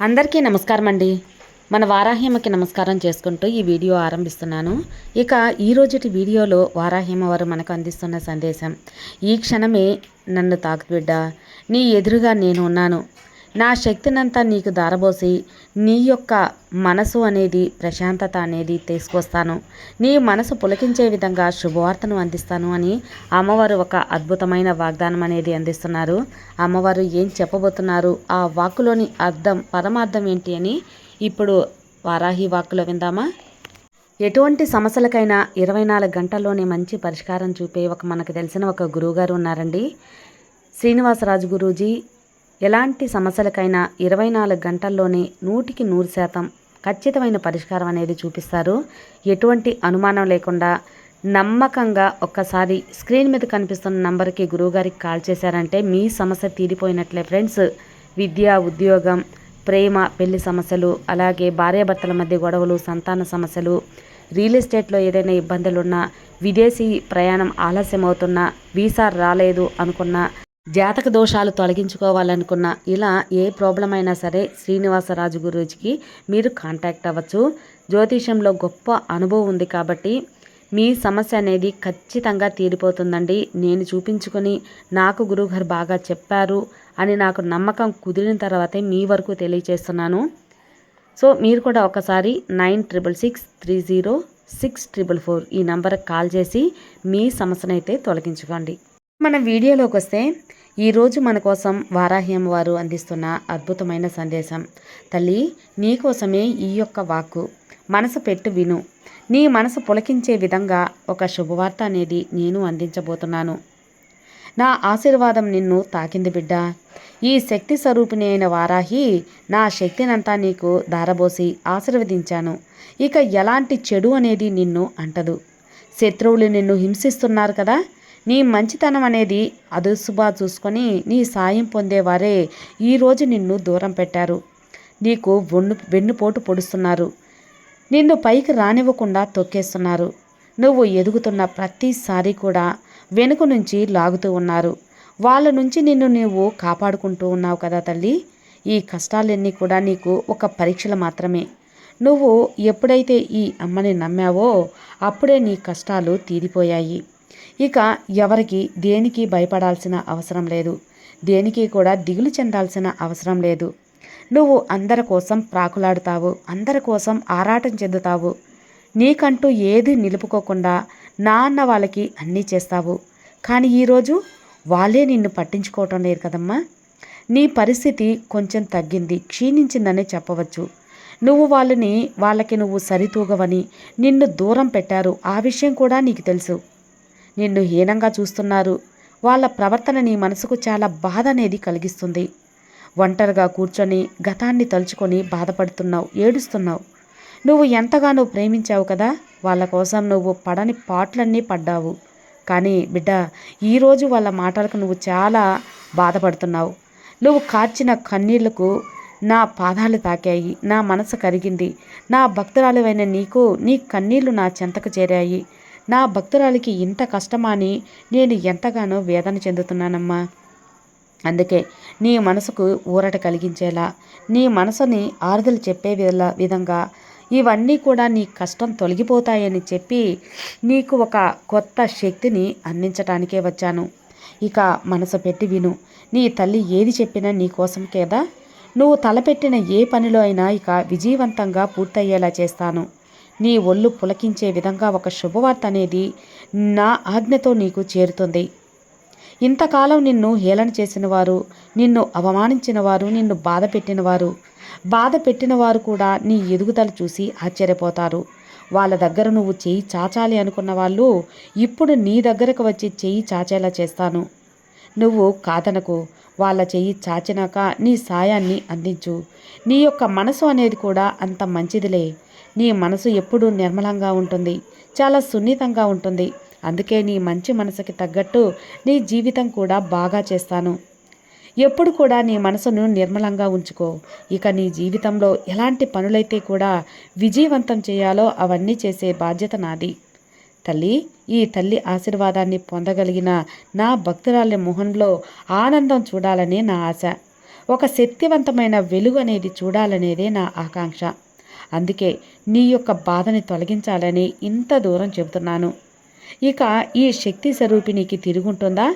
అందరికీ నమస్కారం అండి మన వారాహ్యమకి నమస్కారం చేసుకుంటూ ఈ వీడియో ఆరంభిస్తున్నాను. ఇక ఈ రోజుటి వీడియోలో వారాహ్యమ వారు మనకు అందిస్తున్న సందేశం ఈ క్షణమే నన్ను తాకు బిడ్డ నీ ఎదురుగా నేను ఉన్నాను. నా శక్తినంతా నీకు దారబోసి నీ యొక్క మనసు అనేది ప్రశాంతత అనేది తీసుకొస్తాను. నీ మనసు పులకించే విధంగా శుభవార్తను అందిస్తాను అని అమ్మవారు ఒక అద్భుతమైన వాగ్దానం అనేది అందిస్తున్నారు. అమ్మవారు ఏం చెప్పబోతున్నారు? ఆ వాక్కులోని అర్థం పరమార్థం ఏంటి అని ఇప్పుడు వారాహి వాక్కులో విందామా? ఎటువంటి సమస్యలకైనా ఇరవై నాలుగు గంటల్లోనే మంచి పరిష్కారం చూపే ఒక మనకు తెలిసిన ఒక గురువుగారు ఉన్నారండి. శ్రీనివాసరాజు గురూజీ ఎలాంటి సమస్యలకైనా ఇరవై నాలుగు గంటల్లోనే నూటికి నూరు శాతం ఖచ్చితమైన పరిష్కారం అనేది చూపిస్తారు. ఎటువంటి అనుమానం లేకుండా నమ్మకంగా ఒక్కసారి స్క్రీన్ మీద కనిపిస్తున్న నంబర్కి గురువుగారికి కాల్ చేశారంటే మీ సమస్య తీరిపోయినట్లే ఫ్రెండ్స్. విద్య ఉద్యోగం ప్రేమ పెళ్ళి సమస్యలు అలాగే భార్యాభర్తల మధ్య గొడవలు సంతాన సమస్యలు రియల్ ఎస్టేట్లో ఏదైనా ఇబ్బందులున్నా విదేశీ ప్రయాణం ఆలస్యం అవుతున్నా వీసా రాలేదు అనుకున్న జాతక దోషాలు తొలగించుకోవాలనుకున్న ఇలా ఏ ప్రాబ్లం అయినా సరే శ్రీనివాసరాజు గురూజీకి మీరు కాంటాక్ట్ అవ్వచ్చు. జ్యోతిషంలో గొప్ప అనుభవం ఉంది కాబట్టి మీ సమస్య అనేది ఖచ్చితంగా తీరిపోతుందండి. నేను చూపించుకొని నాకు గురువుగారు బాగా చెప్పారు అని నాకు నమ్మకం కుదిరిన తర్వాతే మీ వరకు తెలియచేస్తున్నాను. సో మీరు కూడా ఒకసారి nine triple six three zero six triple four ఈ నంబర్కి కాల్ చేసి మీ సమస్యనైతే తొలగించుకోండి. మన వీడియోలోకి వస్తే ఈరోజు మన కోసం వారాహ్యం వారు అందిస్తున్న అద్భుతమైన సందేశం. తల్లి నీకోసమే ఈ యొక్క వాక్కు. మనసు పెట్టు విను. నీ మనసు పులకించే విధంగా ఒక శుభవార్త అనేది నేను అందించబోతున్నాను. నా ఆశీర్వాదం నిన్ను తాకింది బిడ్డ. ఈ శక్తి స్వరూపిణి అయిన వారాహి నా శక్తినంతా నీకు దారబోసి ఆశీర్వదించాను. ఇక ఎలాంటి చెడు అనేది నిన్ను అంటదు. శత్రువులు నిన్ను హింసిస్తున్నారు కదా నీ మంచితనం అనేది అదుసుబా చూసుకొని నీ సాయం పొందేవారే. ఈరోజు నిన్ను దూరం పెట్టారు. నీకు వెన్ను వెన్నుపోటు పొడుస్తున్నారు. నిన్ను పైకి రానివ్వకుండా తొక్కేస్తున్నారు. నువ్వు ఎదుగుతున్న ప్రతిసారి కూడా వెనుక నుంచి లాగుతూ ఉన్నారు. వాళ్ళ నుంచి నిన్ను నువ్వు కాపాడుకుంటూ ఉన్నావు కదా తల్లి. ఈ కష్టాలన్నీ కూడా నీకు ఒక పరీక్షలు మాత్రమే. నువ్వు ఎప్పుడైతే ఈ అమ్మని నమ్మావో అప్పుడే నీ కష్టాలు తీరిపోయాయి. ఇక ఎవరికి దేనికి భయపడాల్సిన అవసరం లేదు. దేనికి కూడా దిగులు చెందాల్సిన అవసరం లేదు. నువ్వు అందరి కోసం ప్రాకులాడుతావు అందరి కోసం ఆరాటం చెందుతావు. నీకంటూ ఏది నిలుపుకోకుండా నా అన్న వాళ్ళకి అన్నీ చేస్తావు. కానీ ఈరోజు వాళ్ళే నిన్ను పట్టించుకోవటం లేదు కదమ్మా. నీ పరిస్థితి కొంచెం తగ్గింది క్షీణించిందని చెప్పవచ్చు. నువ్వు వాళ్ళని వాళ్ళకి నువ్వు సరితూగవని నిన్ను దూరం పెట్టారు. ఆ విషయం కూడా నీకు తెలుసు. నిన్ను హీనంగా చూస్తున్నారు. వాళ్ళ ప్రవర్తన నీ మనసుకు చాలా బాధ అనేది కలిగిస్తుంది. ఒంటరిగా కూర్చొని గతాన్ని తలుచుకొని బాధపడుతున్నావు ఏడుస్తున్నావు. నువ్వు ఎంతగానో ప్రేమించావు కదా వాళ్ళ కోసం నువ్వు పడని పాటలన్నీ పడ్డావు. కానీ బిడ్డ ఈరోజు వాళ్ళ మాటలకు నువ్వు చాలా బాధపడుతున్నావు. నువ్వు కార్చిన కన్నీళ్ళకు నా పాదాలు తాకాయి నా మనసు కరిగింది. నా భక్తురాలువైన నీకు నీ కన్నీళ్ళు నా చెంతకు చేరాయి. నా భక్తురాలికి ఇంత కష్టమాని నేను ఎంతగానో వేదన చెందుతున్నానమ్మా. అందుకే నీ మనసుకు ఊరట కలిగించేలా నీ మనసుని ఆరుదలు చెప్పే విధంగా ఇవన్నీ కూడా నీ కష్టం తొలగిపోతాయని చెప్పి నీకు ఒక కొత్త శక్తిని అందించటానికే వచ్చాను. ఇక మనసు పెట్టి విను నీ తల్లి ఏది చెప్పినా నీ కోసం కేదా? నువ్వు తలపెట్టిన ఏ పనిలో అయినా ఇక విజయవంతంగా పూర్తయ్యేలా చేస్తాను. నీ ఒళ్ళు పులకించే విధంగా ఒక శుభవార్త అనేది నా ఆజ్ఞతో నీకు చేరుతుంది. ఇంతకాలం నిన్ను హేళన చేసిన వారు నిన్ను అవమానించిన వారు నిన్ను బాధ పెట్టినవారు బాధ పెట్టిన వారు కూడా నీ ఎదుగుదల చూసి ఆశ్చర్యపోతారు. వాళ్ళ దగ్గర నువ్వు చెయ్యి చాచాలి అనుకున్న వాళ్ళు ఇప్పుడు నీ దగ్గరకు వచ్చి చెయ్యి చాచేలా చేస్తాను. నువ్వు కాదనకు వాళ్ళ చెయ్యి చాచినాక నీ సాయాన్ని అందించు. నీ యొక్క మనసు అనేది కూడా అంత మంచిదిలే. నీ మనసు ఎప్పుడూ నిర్మలంగా ఉంటుంది చాలా సున్నితంగా ఉంటుంది. అందుకే నీ మంచి మనసుకి తగ్గట్టు నీ జీవితం కూడా బాగా చేస్తాను. ఎప్పుడు కూడా నీ మనసును నిర్మలంగా ఉంచుకో. ఇక నీ జీవితంలో ఎలాంటి పనులైతే కూడా విజయవంతం చేయాలో అవన్నీ చేసే బాధ్యత నాది. తల్లి ఈ తల్లి ఆశీర్వాదాన్ని పొందగలిగిన నా భక్తురాలి మొహంలో ఆనందం చూడాలని నా ఆశ. ఒక శక్తివంతమైన వెలుగు అనేది చూడాలనేదే నా ఆకాంక్ష. అందుకే నీ యొక్క బాధని తొలగించాలని ఇంత దూరం చెబుతున్నాను. ఇక ఈ శక్తి స్వరూపి నీకు తిరుగుంటుందా?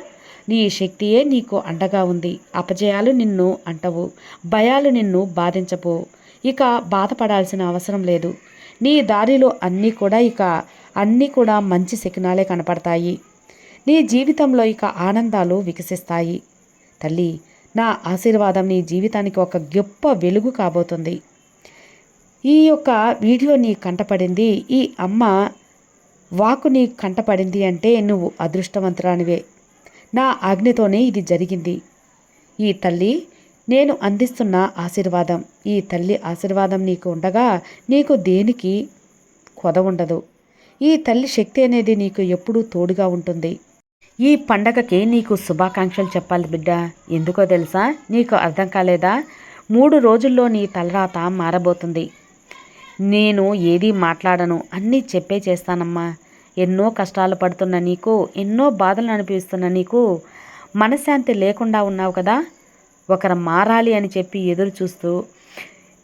నీ శక్తియే నీకు అండగా ఉంది. అపజయాలు నిన్ను అంటవు. భయాలు నిన్ను బాధించవు. ఇక బాధపడాల్సిన అవసరం లేదు. నీ దారిలో అన్నీ కూడా ఇక అన్నీ కూడా మంచి శకునాలే కనపడతాయి. నీ జీవితంలో ఇక ఆనందాలు వికసిస్తాయి. తల్లి నా ఆశీర్వాదం నీ జీవితానికి ఒక గొప్ప వెలుగు కాబోతుంది. ఈ యొక్క వీడియో నీ కంటపడింది ఈ అమ్మ వాకు నీ కంటపడింది అంటే నువ్వు అదృష్టవంతురానివే నా ఆజ్ఞతోనే ఇది జరిగింది. ఈ తల్లి నేను అందిస్తున్న ఆశీర్వాదం ఈ తల్లి ఆశీర్వాదం నీకు ఉండగా నీకు దేనికి కొద ఉండదు. ఈ తల్లి శక్తి అనేది నీకు ఎప్పుడూ తోడుగా ఉంటుంది. ఈ పండగకి నీకు శుభాకాంక్షలు చెప్పాలి బిడ్డ. ఎందుకో తెలుసా? నీకు అర్థం కాలేదా? మూడు రోజుల్లో నీ తలరాత మారబోతుంది. నేను ఏది మాట్లాడను. అన్నీ చెప్పే చేస్తానమ్మా. ఎన్నో కష్టాలు పడుతున్న నీకు ఎన్నో బాధలు అనిపిస్తున్న నీకు మనశ్శాంతి లేకుండా ఉన్నావు కదా? ఒకరు మారాలి అని చెప్పి ఎదురు చూస్తూ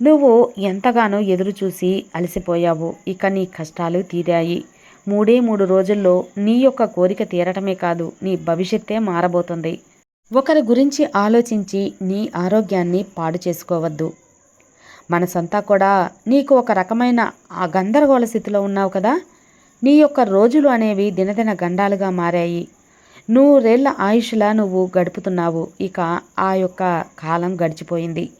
నువ్వు ఎంతగానో ఎదురు చూసి అలసిపోయావు. ఇక నీ కష్టాలు తీరాయి. మూడే మూడు రోజుల్లో నీ యొక్క కోరిక తీరటమే కాదు నీ భవిష్యత్తే మారబోతుంది. ఒకరి గురించి ఆలోచించి నీ ఆరోగ్యాన్ని పాడు చేసుకోవద్దు. మనసంతా కూడా నీకు ఒక రకమైన ఆ గందరగోళ స్థితిలో ఉన్నావు కదా? నీ యొక్క రోజులు అనేవి దినదిన గండాలుగా మారాయి. నూరేళ్ళ ఆయుష్లా నువ్వు గడుపుతున్నావు. ఇక ఆ యొక్క కాలం గడిచిపోయింది.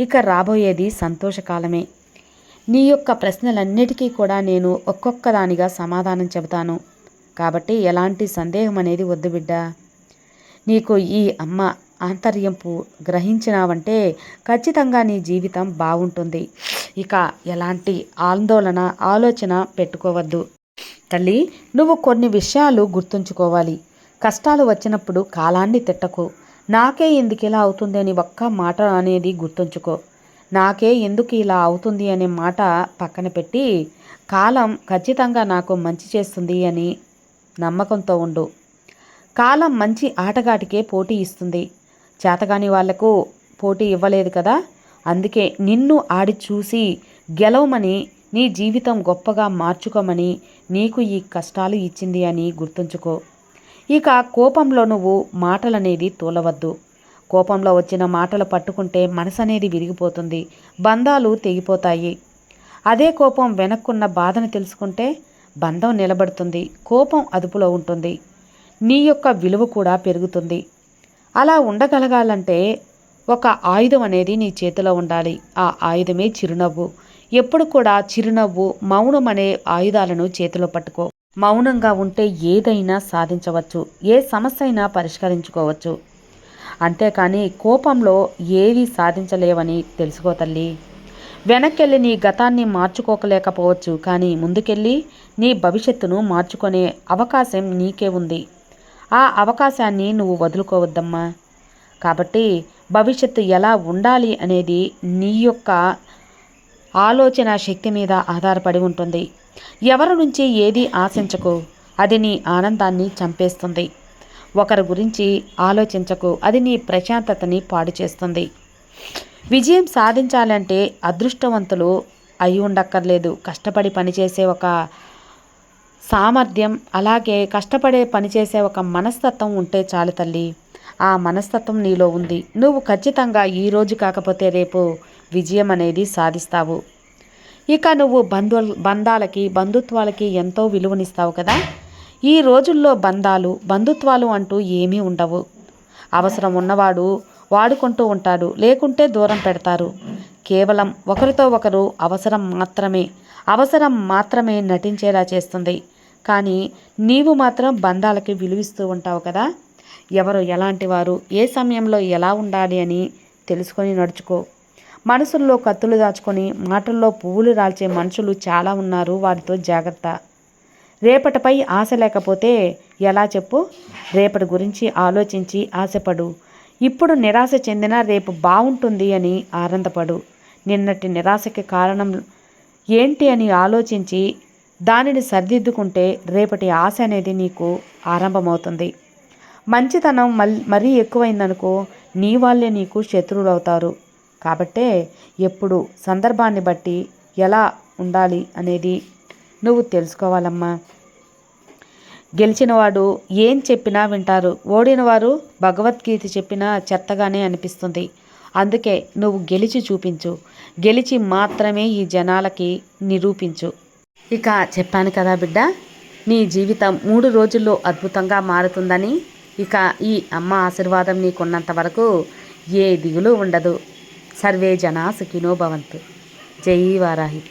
ఇక రాబోయేది సంతోషకాలమే నీ యొక్క ప్రశ్నలన్నిటికీ కూడా నేను ఒక్కొక్కదానిగా సమాధానం చెబుతాను. కాబట్టి ఎలాంటి సందేహం అనేది వద్దు బిడ్డ. నీకు ఈ అమ్మ ఆంతర్యంపు గ్రహించినావంటే ఖచ్చితంగా నీ జీవితం బాగుంటుంది. ఇక ఎలాంటి ఆందోళన ఆలోచన పెట్టుకోవద్దు. తల్లి నువ్వు కొన్ని విషయాలు గుర్తుంచుకోవాలి. కష్టాలు వచ్చినప్పుడు కాలాన్ని తిట్టకు. నాకే ఎందుకు ఇలా అవుతుంది అని ఒక్క మాట అనేది గుర్తుంచుకో. నాకే ఎందుకు ఇలా అవుతుంది అనే మాట పక్కన పెట్టి కాలం ఖచ్చితంగా నాకు మంచి చేస్తుంది అని నమ్మకంతో ఉండు. కాలం మంచి ఆటగాటికే పోటీ ఇస్తుంది. చేతగాని వాళ్ళకు పోటీ ఇవ్వలేదు కదా? అందుకే నిన్ను ఆడి చూసి గెలవమని నీ జీవితం గొప్పగా మార్చుకోమని నీకు ఈ కష్టాలు ఇచ్చింది అని గుర్తుంచుకో. ఇక కోపంలో నువ్వు మాటలనేది తోలవద్దు. కోపంలో వచ్చిన మాటలు పట్టుకుంటే మనసు అనేది విరిగిపోతుంది. బంధాలు తెగిపోతాయి. అదే కోపం వెనక్కున్న బాధను తెలుసుకుంటే బంధం నిలబడుతుంది. కోపం అదుపులో ఉంటుంది. నీ యొక్క విలువ కూడా పెరుగుతుంది. అలా ఉండగలగాలంటే ఒక ఆయుధం అనేది నీ చేతిలో ఉండాలి. ఆ ఆయుధమే చిరునవ్వు. ఎప్పుడు కూడా చిరునవ్వు మౌనం అనే ఆయుధాలను చేతిలో పట్టుకో. మౌనంగా ఉంటే ఏదైనా సాధించవచ్చు. ఏ సమస్య అయినా పరిష్కరించుకోవచ్చు. అంతేకాని కోపంలో ఏది సాధించలేవని తెలుసుకో తల్లి. వెనక్కెళ్ళి నీ గతాన్ని మార్చుకోకలేకపోవచ్చు. కానీ ముందుకెళ్ళి నీ భవిష్యత్తును మార్చుకునే అవకాశం నీకే ఉంది. ఆ అవకాశాన్ని నువ్వు వదులుకోవద్దమ్మా. కాబట్టి భవిష్యత్తు ఎలా ఉండాలి అనేది నీ యొక్క ఆలోచన శక్తి మీద ఆధారపడి ఉంటుంది. ఎవరి నుంచి ఏది ఆశించకు అది నీ ఆనందాన్ని చంపేస్తుంది. ఒకరి గురించి ఆలోచించకు అది నీ ప్రశాంతతని పాడు చేస్తుంది. విజయం సాధించాలంటే అదృష్టవంతులు అయి ఉండక్కర్లేదు. కష్టపడి పనిచేసే ఒక సామర్థ్యం అలాగే కష్టపడే పనిచేసే ఒక మనస్తత్వం ఉంటే చాలు తల్లి. ఆ మనస్తత్వం నీలో ఉంది. నువ్వు ఖచ్చితంగా ఈరోజు కాకపోతే రేపు విజయం అనేది సాధిస్తావు. ఇక నువ్వు బంధు బంధాలకి బంధుత్వాలకి ఎంతో విలువనిస్తావు కదా? ఈ రోజుల్లో బంధాలు బంధుత్వాలు అంటూ ఏమీ ఉండవు. అవసరం ఉన్నవాడు వాడుకుంటూ ఉంటాడు లేకుంటే దూరం పెడతారు. కేవలం ఒకరితో ఒకరు అవసరం మాత్రమే అవసరం మాత్రమే నటించేలా చేస్తుంది. కానీ నీవు మాత్రం బంధాలకి విలువిస్తూ ఉంటావు కదా. ఎవరు ఎలాంటి వారు ఏ సమయంలో ఎలా ఉండాలి అని తెలుసుకొని నడుచుకో. మనసుల్లో కత్తులు దాచుకొని మాటల్లో పువ్వులు రాల్చే మనుషులు చాలా ఉన్నారు వారితో జాగ్రత్త. రేపటిపై ఆశ లేకపోతే ఎలా చెప్పు? రేపటి గురించి ఆలోచించి ఆశపడు. ఇప్పుడు నిరాశ చెందిన రేపు బాగుంటుంది అని ఆనందపడు. నిన్నటి నిరాశకి కారణం ఏంటి అని ఆలోచించి దానిని సరిదిద్దుకుంటే రేపటి ఆశ అనేది నీకు ఆరంభమవుతుంది. మంచితనం మల్ మరీ ఎక్కువైందనుకో నీ వాళ్ళే నీకు శత్రువులు అవుతారు కాబట్టే ఎప్పుడు సందర్భాన్ని బట్టి ఎలా ఉండాలి అనేది నువ్వు తెలుసుకోవాలమ్మా. గెలిచినవాడు ఏం చెప్పినా వింటారు. ఓడినవారు భగవద్గీత చెప్పినా చెత్తగానే అనిపిస్తుంది. అందుకే నువ్వు గెలిచి చూపించు. గెలిచి మాత్రమే ఈ జనాలకి నిరూపించు. ఇక చెప్పాను కదా బిడ్డ నీ జీవితం మూడు రోజుల్లో అద్భుతంగా మారుతుందని ఇక ఈ అమ్మ ఆశీర్వాదం నీకున్నంత వరకు ఏ దిగులు ఉండదు. సర్వే జనా సుఖినో భవంతు. జై వారాహి.